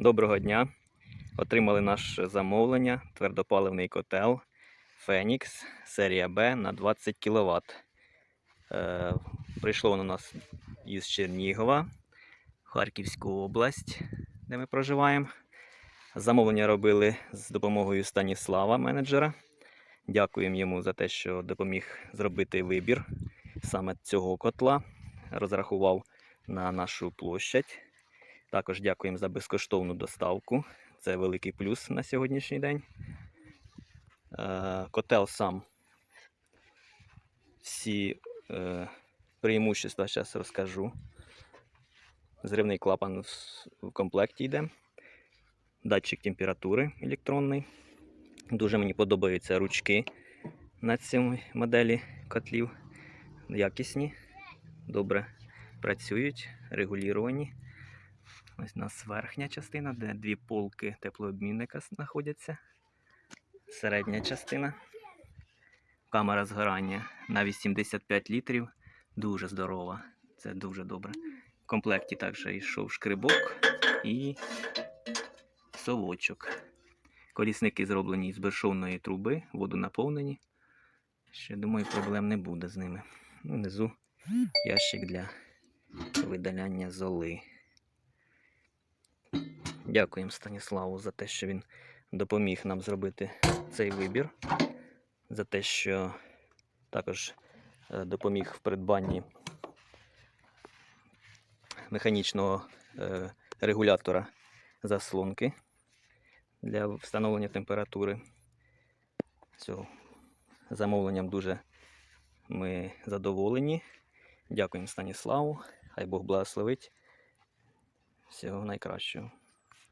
Доброго дня. Отримали наше замовлення, твердопаливний котел Фенікс серія Б на 20 кВт. Е, прийшло воно у нас із Чернігова, Харківську область, де ми проживаємо. Замовлення робили з допомогою Станіслава, менеджера. Дякуємо йому за те, що допоміг зробити вибір саме цього котла. Розрахував на нашу площадь. Також дякуємо за безкоштовну доставку. Це великий плюс на сьогоднішній день. Е, Котел сам. Всі е, преимущества зараз розкажу. Зривний клапан в- комплекті йде. Датчик температури електронний. Дуже мені подобаються ручки на цій моделі котлів. Якісні, добре працюють, регуліровані. Ось у нас верхня частина, де дві полки теплообмінника знаходяться. Середня частина. Камера згорання на 85 літрів. Дуже здорова. Це дуже добре. В комплекті також йшов шкрибок і совочок. Колісники зроблені з безшовної труби, водонаповнені. Ще думаю, проблем не буде з ними. Внизу ящик для видаляння золи. Дякуємо Станіславу за те, що він допоміг нам зробити цей вибір, за те, що також е, допоміг в придбанні механічного е, регулятора заслонки для встановлення температури. Цього замовленням дуже ми задоволені. Дякуємо Станіславу. Хай Бог благословить. Всього найкращого.